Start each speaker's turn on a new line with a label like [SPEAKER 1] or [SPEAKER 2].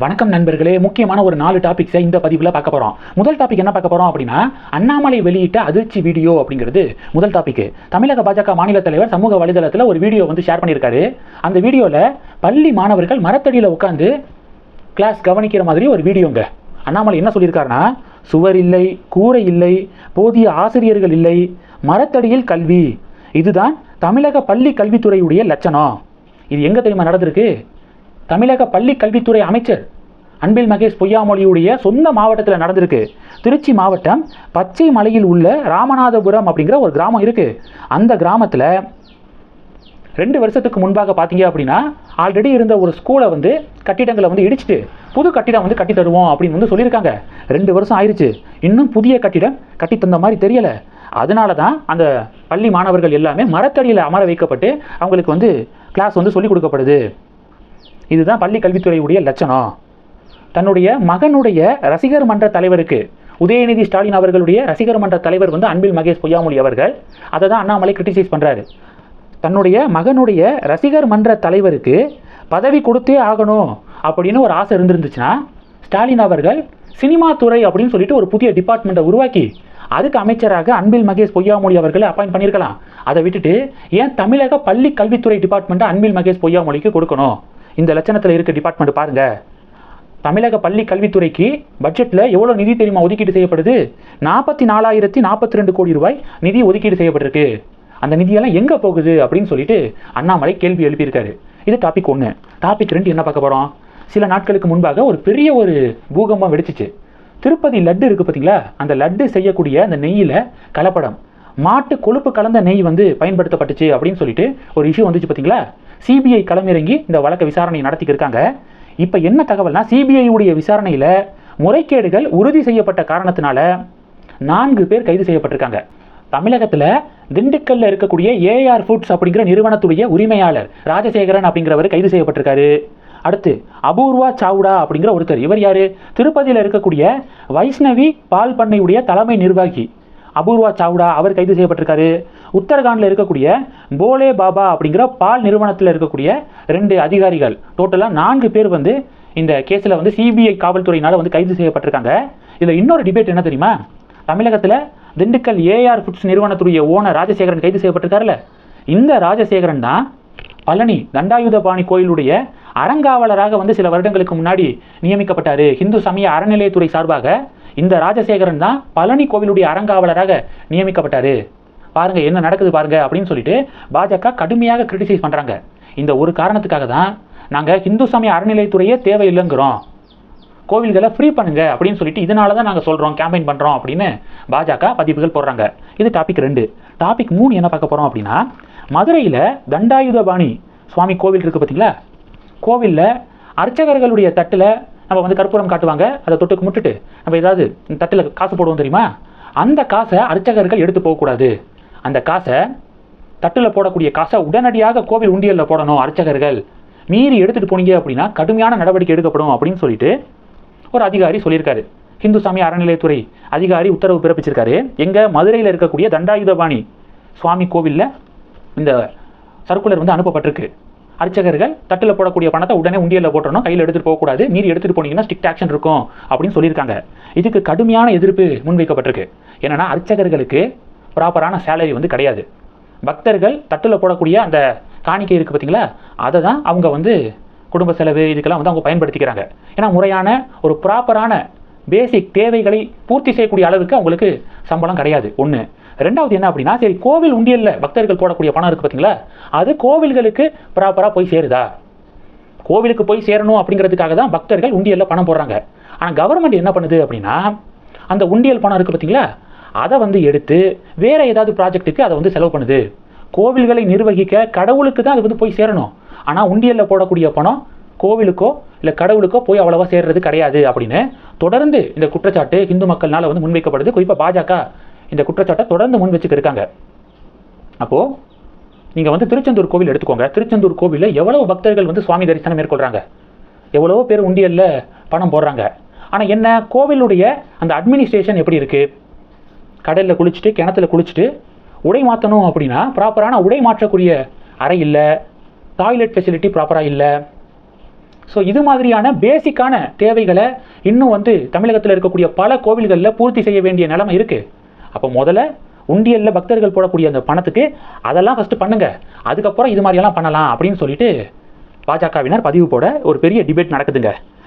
[SPEAKER 1] வணக்கம் நண்பர்களே முக்கியமான ஒரு நாலு டாபிக்ஸை இந்த பதிவில் பார்க்க போகிறோம் முதல் டாபிக் என்ன பார்க்க போகிறோம் அப்படின்னா அண்ணாமலை வெளியிட்ட அதிர்ச்சி வீடியோ அப்படிங்கிறது முதல் டாபிக் தமிழக பாஜக மாநில தலைவர் சமூக வலைதளத்தில் ஒரு வீடியோ வந்து ஷேர் பண்ணியிருக்காரு அந்த வீடியோவில் பள்ளி மாணவர்கள் மரத்தடியில் உட்காந்து கிளாஸ் கவனிக்கிற மாதிரி ஒரு வீடியோங்க அண்ணாமலை என்ன சொல்லியிருக்காருன்னா சுவர் இல்லை கூரை இல்லை போதிய ஆசிரியர்கள் இல்லை மரத்தடியில் கல்வி இதுதான் தமிழக பள்ளி கல்வித்துறையுடைய லட்சணம் இது எங்கே தெரியுமா நடந்திருக்கு தமிழக பள்ளி கல்வித்துறை அமைச்சர் அன்பில் மகேஷ் பொய்யாமொழியுடைய சொந்த மாவட்டத்தில் நடந்திருக்கு திருச்சி மாவட்டம் பச்சை மலையில் உள்ள ராமநாதபுரம் அப்படிங்கிற ஒரு கிராமம் இருக்குது அந்த கிராமத்தில் ரெண்டு வருஷத்துக்கு முன்பாக பார்த்தீங்க அப்படின்னா ஆல்ரெடி இருந்த ஒரு ஸ்கூலை வந்து கட்டிடங்களை வந்து இடிச்சிட்டு புது கட்டிடம் வந்து கட்டி தருவோம் அப்படின்னு வந்து சொல்லியிருக்காங்க ரெண்டு வருஷம் ஆயிடுச்சு இன்னும் புதிய கட்டிடம் கட்டி தந்த மாதிரி தெரியலை அதனால தான் அந்த பள்ளி மாணவர்கள் எல்லாமே மரத்தடியில் அமர வைக்கப்பட்டு அவங்களுக்கு வந்து கிளாஸ் வந்து சொல்லிக் கொடுக்கப்படுது இதுதான் பள்ளி கல்வித்துறையுடைய லட்சணம் தன்னுடைய மகனுடைய ரசிகர் மன்ற தலைவருக்கு உதயநிதி ஸ்டாலின் அவர்களுடைய ரசிகர் மன்ற தலைவர் வந்து அன்பில் மகேஷ் பொய்யாமொழி அவர்கள் அதை தான் அண்ணாமலை கிரிட்டிசைஸ் பண்ணுறாரு தன்னுடைய மகனுடைய ரசிகர் மன்ற தலைவருக்கு பதவி கொடுத்தே ஆகணும் அப்படின்னு ஒரு ஆசை இருந்திருந்துச்சுன்னா ஸ்டாலின் அவர்கள் சினிமா துறை அப்படின்னு சொல்லிட்டு ஒரு புதிய டிபார்ட்மெண்ட்டை உருவாக்கி அதுக்கு அமைச்சராக அன்பில் மகேஷ் பொய்யாமொழி அவர்களை அப்பாயின் பண்ணியிருக்கலாம் அதை விட்டுட்டு ஏன் தமிழக பள்ளி கல்வித்துறை டிபார்ட்மெண்ட்டை அன்பில் மகேஷ் பொய்யாமொழிக்கு கொடுக்கணும் இந்த லட்சணத்தில் இருக்க டிபார்ட்மெண்ட் பாருங்கள் தமிழக பள்ளி கல்வித்துறைக்கு பட்ஜெட்டில் எவ்வளோ நிதி தெரியுமா ஒதுக்கீடு செய்யப்படுது நாற்பத்தி நாலாயிரத்தி நாற்பத்தி ரெண்டு கோடி ரூபாய் நிதி ஒதுக்கீடு செய்யப்பட்டிருக்கு அந்த நிதியெல்லாம் எங்கே போகுது அப்படின்னு சொல்லிட்டு அண்ணாமலை கேள்வி எழுப்பியிருக்காரு இது டாபிக் ஒன்று டாபிக் ரெண்டு என்ன பார்க்க போகிறோம் சில நாட்களுக்கு முன்பாக ஒரு பெரிய ஒரு பூகம்பம் வெடிச்சிச்சு திருப்பதி லட்டு இருக்குது பார்த்தீங்களா அந்த லட்டு செய்யக்கூடிய அந்த நெய்யில் கலப்படம் மாட்டு கொழுப்பு கலந்த நெய் வந்து பயன்படுத்தப்பட்டுச்சு அப்படின்னு சொல்லிட்டு ஒரு இஷ்யூ வந்துச்சு பார்த்தீங்களா சிபிஐ களமிறங்கி இந்த வழக்கு விசாரணை நடத்திக்கிருக்காங்க இப்போ என்ன தகவல்னா சிபிஐயுடைய விசாரணையில் முறைகேடுகள் உறுதி செய்யப்பட்ட காரணத்தினால நான்கு பேர் கைது செய்யப்பட்டிருக்காங்க தமிழகத்தில் திண்டுக்கல்ல இருக்கக்கூடிய ஏஆர் ஃபுட்ஸ் அப்படிங்கிற நிறுவனத்துடைய உரிமையாளர் ராஜசேகரன் அப்படிங்கிறவர் கைது செய்யப்பட்டிருக்காரு அடுத்து அபூர்வா சாவுடா அப்படிங்கிற ஒருத்தர் இவர் யாரு திருப்பதியில் இருக்கக்கூடிய வைஷ்ணவி பால் பண்ணையுடைய தலைமை நிர்வாகி அபூர்வா சாவ்டா அவர் கைது செய்யப்பட்டிருக்காரு உத்தரகாண்டில் இருக்கக்கூடிய போலே பாபா அப்படிங்கிற பால் நிறுவனத்தில் இருக்கக்கூடிய ரெண்டு அதிகாரிகள் டோட்டலாக நான்கு பேர் வந்து இந்த கேஸில் வந்து சிபிஐ காவல்துறையினால் வந்து கைது செய்யப்பட்டிருக்காங்க இதில் இன்னொரு டிபேட் என்ன தெரியுமா தமிழகத்தில் திண்டுக்கல் ஏஆர் ஃபுட்ஸ் நிறுவனத்துடைய ஓனர் ராஜசேகரன் கைது செய்யப்பட்டிருக்காருல்ல இந்த ராஜசேகரன் தான் பழனி தண்டாயுதபாணி கோயிலுடைய அறங்காவலராக வந்து சில வருடங்களுக்கு முன்னாடி நியமிக்கப்பட்டார் இந்து சமய அறநிலையத்துறை சார்பாக இந்த ராஜசேகரன் தான் பழனி கோவிலுடைய அறங்காவலராக நியமிக்கப்பட்டார் பாருங்க என்ன நடக்குது பாருங்க அப்படின்னு சொல்லிட்டு பாஜக கடுமையாக கிரிட்டிசைஸ் பண்ணுறாங்க இந்த ஒரு காரணத்துக்காக தான் நாங்கள் இந்து சமய அறநிலைத்துறையே தேவையில்லைங்கிறோம் கோவில்களை ஃப்ரீ பண்ணுங்க அப்படின்னு சொல்லிட்டு இதனால தான் நாங்கள் சொல்கிறோம் கேம்பெயின் பண்ணுறோம் அப்படின்னு பாஜக பதிப்புகள் போடுறாங்க இது டாபிக் ரெண்டு டாபிக் மூணு என்ன பார்க்க போகிறோம் அப்படின்னா மதுரையில் தண்டாயுதபாணி சுவாமி கோவில் இருக்குது பார்த்தீங்களா கோவிலில் அர்ச்சகர்களுடைய தட்டில் நம்ம வந்து கற்பூரம் காட்டுவாங்க அதை தொட்டுக்கு முட்டுட்டு நம்ம ஏதாவது தட்டில் காசு போடுவோம் தெரியுமா அந்த காசை அர்ச்சகர்கள் எடுத்து போகக்கூடாது அந்த காசை தட்டில் போடக்கூடிய காசை உடனடியாக கோவில் உண்டியலில் போடணும் அர்ச்சகர்கள் மீறி எடுத்துகிட்டு போனீங்க அப்படின்னா கடுமையான நடவடிக்கை எடுக்கப்படும் அப்படின்னு சொல்லிட்டு ஒரு அதிகாரி சொல்லியிருக்காரு ஹிந்து சாமி அறநிலையத்துறை அதிகாரி உத்தரவு பிறப்பிச்சிருக்காரு எங்கள் மதுரையில் இருக்கக்கூடிய தண்டாயுதபாணி சுவாமி கோவிலில் இந்த சர்க்குலர் வந்து அனுப்பப்பட்டிருக்கு அர்ச்சகர்கள் தட்டில் போடக்கூடிய பணத்தை உடனே உண்டியலில் போட்டுறணும் கையில் எடுத்துகிட்டு போகக்கூடாது மீறி எடுத்துட்டு போனீங்கன்னா ஸ்ட்ரிக்ட் ஆக்ஷன் இருக்கும் அப்படின்னு சொல்லியிருக்காங்க இதுக்கு கடுமையான எதிர்ப்பு முன்வைக்கப்பட்டிருக்கு என்னென்னா அர்ச்சகர்களுக்கு ப்ராப்பரான சேலரி வந்து கிடையாது பக்தர்கள் தட்டில் போடக்கூடிய அந்த காணிக்கை இருக்குது பார்த்தீங்களா அதை தான் அவங்க வந்து குடும்ப செலவு இதுக்கெல்லாம் வந்து அவங்க பயன்படுத்திக்கிறாங்க ஏன்னா முறையான ஒரு ப்ராப்பரான பேசிக் தேவைகளை பூர்த்தி செய்யக்கூடிய அளவுக்கு அவங்களுக்கு சம்பளம் கிடையாது ஒன்று ரெண்டாவது என்ன அப்படின்னா சரி கோவில் உண்டியலில் பக்தர்கள் போடக்கூடிய பணம் இருக்குது பார்த்தீங்களா அது கோவில்களுக்கு ப்ராப்பராக போய் சேருதா கோவிலுக்கு போய் சேரணும் அப்படிங்கிறதுக்காக தான் பக்தர்கள் உண்டியலில் பணம் போடுறாங்க ஆனால் கவர்மெண்ட் என்ன பண்ணுது அப்படின்னா அந்த உண்டியல் பணம் இருக்குது பார்த்தீங்களா அதை வந்து எடுத்து வேறு ஏதாவது ப்ராஜெக்ட்டுக்கு அதை வந்து செலவு பண்ணுது கோவில்களை நிர்வகிக்க கடவுளுக்கு தான் அது வந்து போய் சேரணும் ஆனால் உண்டியலில் போடக்கூடிய பணம் கோவிலுக்கோ இல்லை கடவுளுக்கோ போய் அவ்வளவா சேர்றது கிடையாது அப்படின்னு தொடர்ந்து இந்த குற்றச்சாட்டு இந்து மக்கள்னால வந்து முன்வைக்கப்படுது குறிப்பாக பாஜக இந்த குற்றச்சாட்டை தொடர்ந்து முன் வச்சுட்டு இருக்காங்க அப்போது நீங்கள் வந்து திருச்செந்தூர் கோவில் எடுத்துக்கோங்க திருச்செந்தூர் கோவிலில் எவ்வளோ பக்தர்கள் வந்து சுவாமி தரிசனம் மேற்கொள்றாங்க எவ்வளவோ பேர் உண்டியல்ல பணம் போடுறாங்க ஆனால் என்ன கோவிலுடைய அந்த அட்மினிஸ்ட்ரேஷன் எப்படி இருக்குது கடலில் குளிச்சுட்டு கிணத்துல குளிச்சுட்டு உடை மாற்றணும் அப்படின்னா ப்ராப்பரான உடை மாற்றக்கூடிய அறை இல்லை டாய்லெட் ஃபெசிலிட்டி ப்ராப்பராக இல்லை ஸோ இது மாதிரியான பேசிக்கான தேவைகளை இன்னும் வந்து தமிழகத்தில் இருக்கக்கூடிய பல கோவில்களில் பூர்த்தி செய்ய வேண்டிய நிலைமை இருக்குது அப்போ முதல்ல உண்டியலில் பக்தர்கள் போடக்கூடிய அந்த பணத்துக்கு அதெல்லாம் ஃபஸ்ட்டு பண்ணுங்கள் அதுக்கப்புறம் இது மாதிரியெல்லாம் பண்ணலாம் அப்படின்னு சொல்லிட்டு பாஜகவினர் பதிவு போட ஒரு பெரிய டிபேட் நடக்குதுங்க